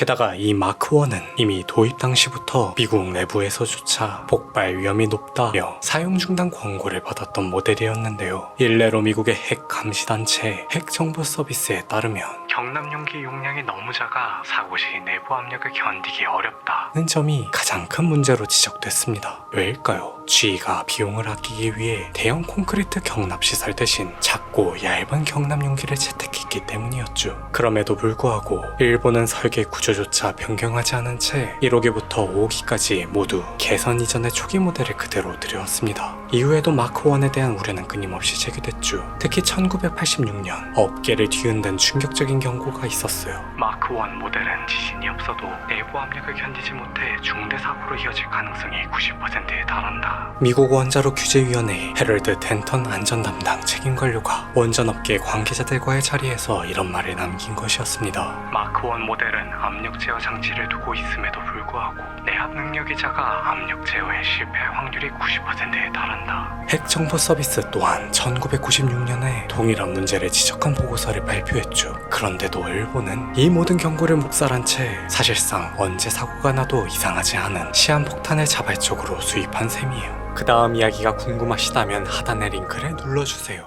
게다가 이 마크1은 이미 도입 당시부터 미국 내부에서조차 폭발 위험이 높다며 사용 중단 권고를 받았던 모델이었는데요. 일례로 미국의 핵 감시 단체 핵 정보 서비스에 따르면 경남 용기 용량이 너무 작아 사고 시 내부 압력을 견디기 어렵다는 점이 가장 큰 문제로 지적됐습니다. 왜일까요? G가 비용을 아끼기 위해 대형 콘크리트 경납 시설 대신 작고 얇은 경납 용기를 채택 했기 때문이었죠. 그럼에도 불구하고 일본은 설계 구조조차 변경하지 않은 채 1호기부터 5호기까지 모두 개선 이전의 초기 모델을 그대로 들여왔습니다. 이후에도 마크1에 대한 우려는 끊임없이 제기됐죠. 특히 1986년 업계를 뒤흔든 충격적인 경고가 있었어요. 마크1 모델은 지진이 없어도 내부 압력을 견디지 못해 중대 사고로 이어질 가능성이 90%에 달한다. 미국 원자로 규제위원회 헤럴드 덴턴 안전 담당 책임 관료가 원전업계 관계자들과의 자리에서 이런 말을 남긴 것이었습니다. 마크1 모델은 압력 제어 장치를 두고 있음에도 불구하고 내압 능력이 작아 압력 제어에 실패할 확률이 90%에 달 한다. 핵 정보 서비스 또한 1996년에 동일한 문제를 지적한 보고서를 발표했죠. 그런데도 일본은 이 모든 경고를 묵살한 채 사실상 언제 사고가 나도 이상하지 않은 시한폭탄을 자발적으로 수입한 셈이에요. 그 다음 이야기가 궁금하시다면 하단의 링크를 눌러주세요.